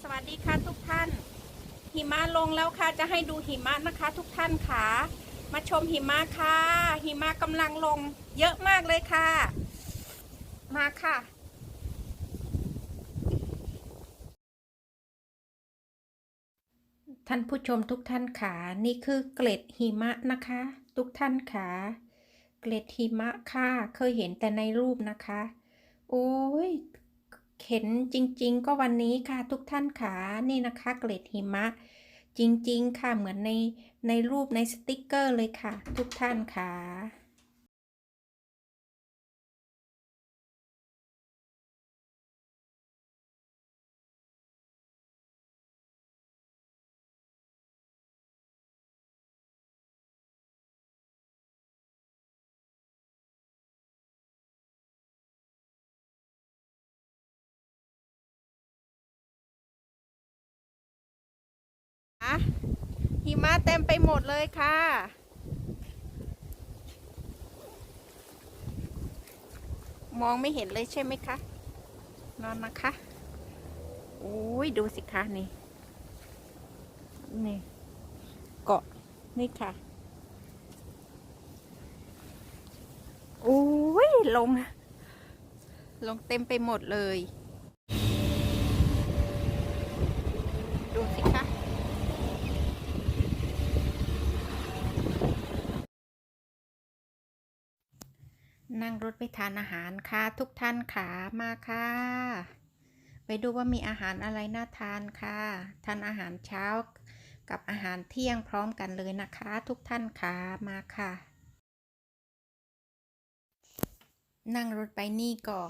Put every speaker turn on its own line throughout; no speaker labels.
สวัสดีค่ะทุกท่าน หิมะลงแล้วค่ะ จะให้ดูหิมะนะคะ ทุกท่านค่ะ มาชมหิมะค่ะ หิมะกำลังลงเยอะมากเลยค่ะ มาค่ะท่านผู้ชมทุกท่านค่ะนี่คือเกล็ดหิมะนะคะ ทุกท่านค่ะเกล็ดหิมะค่ะ เคยเห็นแต่ในรูปนะคะ โอ้ย เห็นจริง ๆ ก็วันนี้ค่ะทุกท่านค่ะนี่นะคะ เกล็ดหิมะ จริง ๆ ค่ะเหมือนในในรูปในสติกเกอร์เลยค่ะ ทุกท่านค่ะะหิมะเต็มไปหมดเลยค่ะ มองไม่เห็นเลยใช่ไหมคะ นอนนะคะ โอ้ยดูสิคะนี่ นี่ เกาะนี่ค่ะ โอ้ยลง ลงเต็มไปหมดเลย ดูสิคะ นั่งรถไปทานอาหารค่ะ ทุกท่านขามาค่ะ ไปดูว่ามีอาหารอะไรน่าทานค่ะ ทานอาหารเช้ากับอาหารเที่ยงพร้อมกันเลยนะคะ ทุกท่านขามาค่ะ นั่งรถไปนี่ก็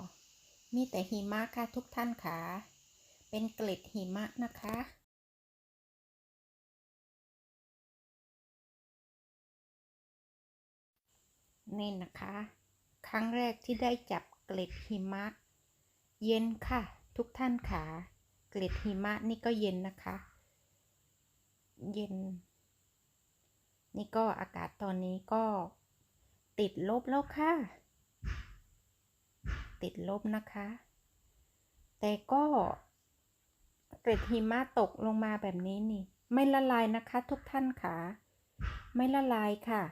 มีแต่หิมะค่ะทุกท่านขาเป็นเกล็ดหิมะนะคะนี่นะคะ รั้งแรกที่ได้จับเกล็ดหิมะ เย็นค่ะ ทุกท่านขาเกล็ดหิมะนี่ก็เย็นนะคะ เย็น นี่ก็อากาศตอนนี้ก็ติดลบแล้วค่ะ ติดลบนะคะ แต่ก็เกล็ดหิมะตกลงมาแบบนี้นี่ ไม่ละลายนะคะ ทุกท่านขาไม่ละลายค่ะ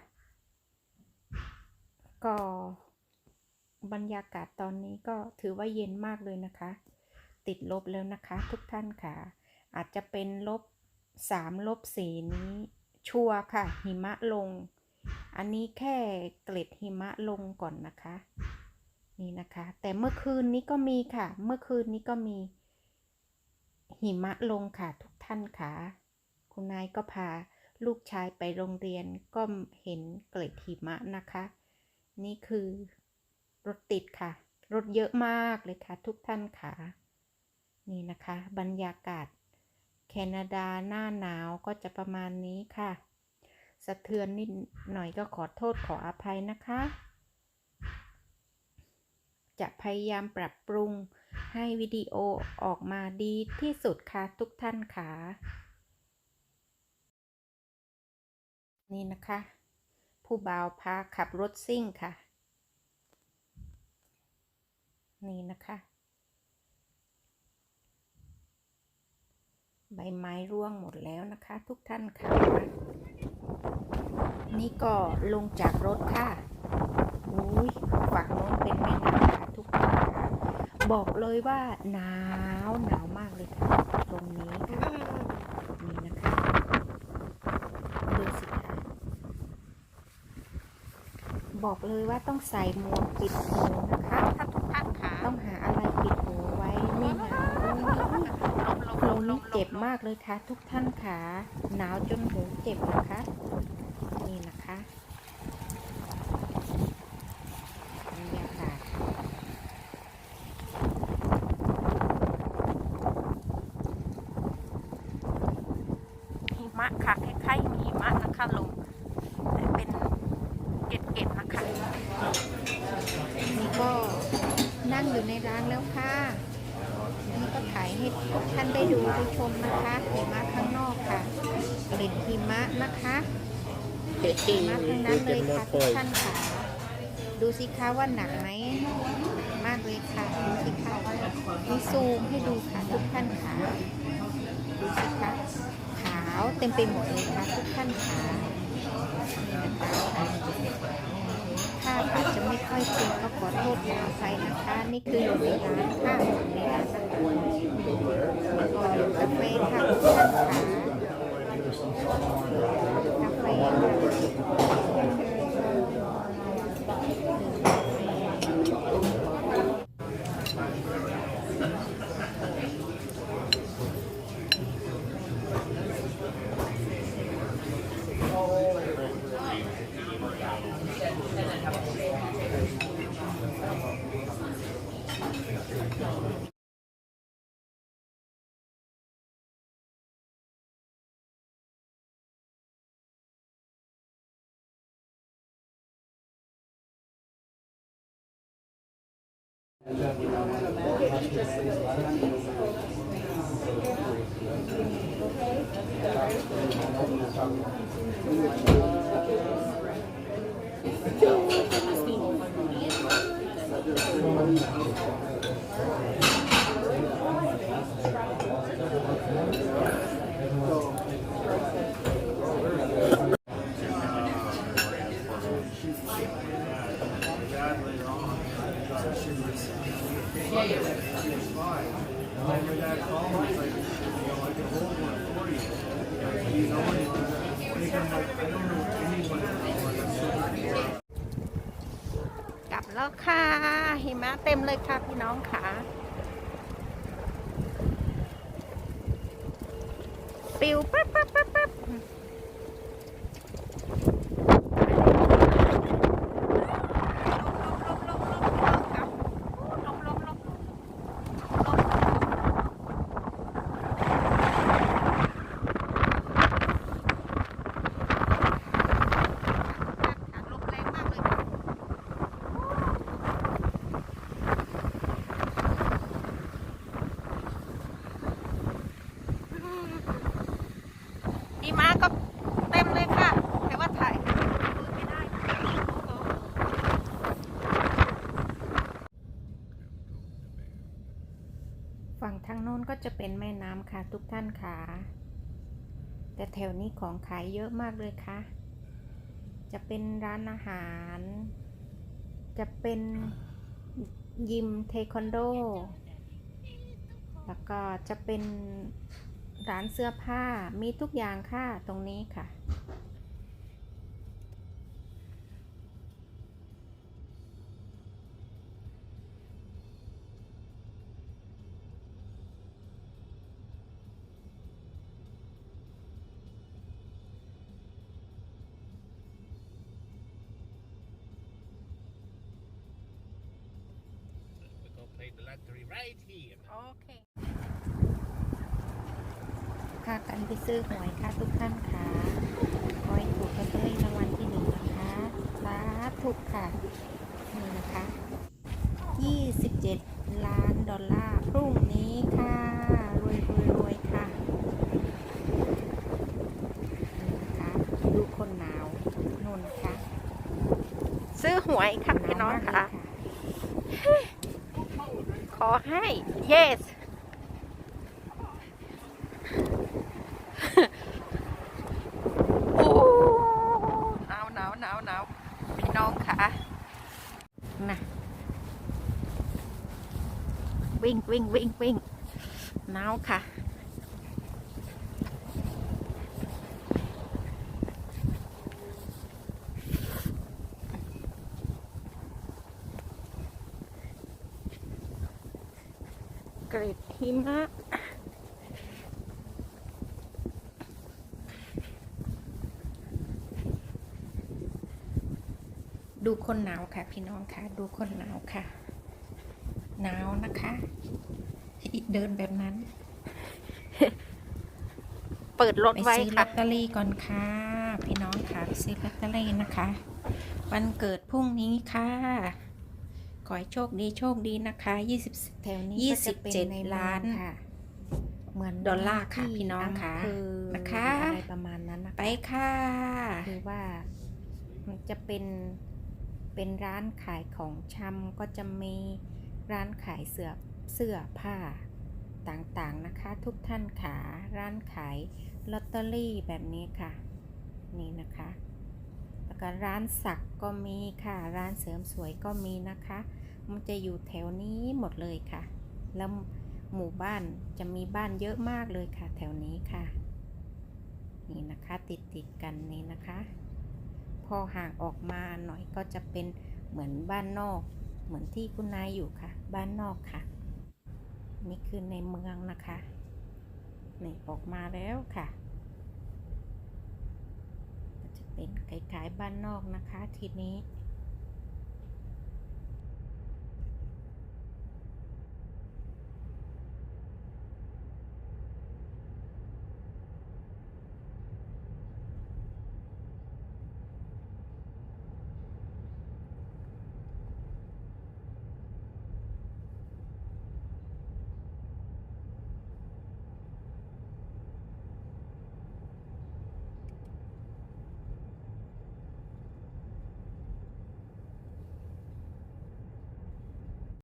ก็ บรรยากาศตอนนี้ก็ถือว่าเย็นมากเลยนะคะ ติดลบแล้วนะคะ ทุกท่านค่ะ อาจจะเป็นลบสามลบสี่นี้ ชัวร์ค่ะ หิมะลง อันนี้แค่เกล็ดหิมะลงก่อนนะคะ นี่นะคะ แต่เมื่อคืนนี้ก็มีค่ะ เมื่อคืนนี้ก็มีหิมะลงค่ะทุกท่านค่ะ คุณนายก็พาลูกชายไปโรงเรียนก็เห็นเกล็ดหิมะนะคะ นี่คือ รถติดค่ะ รถเยอะมากเลยค่ะ ทุกท่านค่ะ นี่นะคะ บรรยากาศ แคนาดาหน้าหนาวก็จะประมาณนี้ค่ะ สะเทือนนิดหน่อยก็ขอโทษขออภัยนะคะ จะพยายามปรับปรุงให้วิดีโอออกมาดีที่สุดค่ะทุกท่านค่ะ นี่นะคะ ผู้บ่าวพาขับรถซิ่งค่ะ นี่นะคะ ใบไม้ร่วงหมดแล้วนะคะ ทุกท่านค่ะ นี่ก็ลงจากรถค่ะอุ้ยฝั่งโน้นเป็นแม่น้ำค่ะทุกท่านค่ะ บอกเลยว่าหนาวหนาวมากเลยค่ะ ตรงนี้ค่ะนี่นะคะดูสิคะบอกเลยว่าต้องใส่หมวกปิดหูนะคะ ถ้าทุกท่านขาต้องหาอะไรปิดหูไว้นี่หนาวหู นี่เจ็บมากเลยค่ะ ทุกท่านขาหนาวจนหูเจ็บนะคะนี่นะคะบรรยากาศหิมะค่ะคล้ายๆหิมะนะคะลงแต่เป็นเกล็ดๆนะคะนี่ก็นั่งอยู่ในร้านแล้วค่ะนี่ก็ถ่าย ให้ทุกท่านได้ดูได้ชมนะคะหิมะข้างนอกค่ะเกล็ดหิมะนะคะหิมะทั้งนั้นเลยค่ะทุกท่านค่ะดูสิคะว่าหนักไหมมากเลยค่ะดูสิคะมีซูมให้ดูค่ะทุกท่านค่ะดูสิคะขาวเต็มไปหมดเลยค่ะทุกท่านค่ะนี่นะคะถ้าอาจจะไม่ค่อยเจอก็ขอโทษขออภัยนะคะ นี่คืออยู่ในร้านค่ะในร้านนะคะก็ดื่มกาแฟค่ะทุกท่านค่ะกาแฟค่ะ กลั Thank you. แล้วค่ะ หิมะเต็มเลยค่ะพี่น้องค่ะ ปิวปั๊บปั๊บปั๊บปั๊บลมแรงมากเลยค่ะ ดีมาก็เต็มเลยค่ะ แต่ว่าถ่ายไม่ได้ฝั่งทางโน้นก็จะเป็นแม่น้ำค่ะทุกท่านค่ะ แต่แถวนี้ของขายเยอะมากเลยค่ะ จะเป็นร้านอาหาร จะเป็นยิมเทควันโด แล้วก็จะเป็นร้านเสื้อผ้ามีทุกอย่างค่ะตรงนี้ค่ะ
gonna play the lottery right here.
โอเคพากันไปซื้อหวยค่ะทุกท่านค่ะขอให้ถูกลอตเตอรี่รางวัลที่หนึ่งนะคะสาธุค่ะ นี่นะคะ 27 ล้านดอลลาร์พรุ่งนี้ค่ะ รวยรวยรวยค่ะนี่นะคะดูคนหนาวนุ่นนะคะซื้อหวยค่ะพี่น้องค่ะ ขอให้ yes โอ้หนาวหนาวหนาวหนาวพี่น้องค่ะนะวิ่งวิ่งวิ่งวิ่งหนาวค่ะ เกรดหิมะดูคนหนาวค่ะ พี่น้องค่ะ ดูคนหนาวค่ะ หนาวนะคะอีเดินแบบนั้น เปิดรถไว้ค่ะลอตเตอรี่ก่อนค่ะ พี่น้องค่ะไปซื้อลอตเตอรี่นะคะ วันเกิดพรุ่งนี้ค่ะ ขอให้โชคดีโชคดีนะคะ20แถวนี้ก็จะเป็นในล้านค่ะเหมือนดอลลาร์ค่ะพี่น้องค่ะนะคะ
อะไรประมาณนั้นนะคะ
ไปค่ะ
คือว่า
มันจะเป็นเป็นร้านขายของชำก็จะมีร้านขายเสื้อเสื้อผ้าต่างๆนะคะ ทุกท่านขาร้านขายลอตเตอรี่แบบนี้ค่ะ นี่นะคะ ก็ร้านสักก็มีค่ะ ร้านเสริมสวยก็มีนะคะ มันจะอยู่แถวนี้หมดเลยค่ะ แล้วหมู่บ้านจะมีบ้านเยอะมากเลยค่ะ แถวนี้ค่ะ นี่นะคะติดติดกันนี่นะคะ พอห่างออกมาหน่อยก็จะเป็นเหมือนบ้านนอก เหมือนที่คุณนายอยู่ค่ะ บ้านนอกค่ะ นี่คือในเมืองนะคะ นี่ออกมาแล้วค่ะ เป็นคล้ายๆบ้านนอกนะคะทีนี้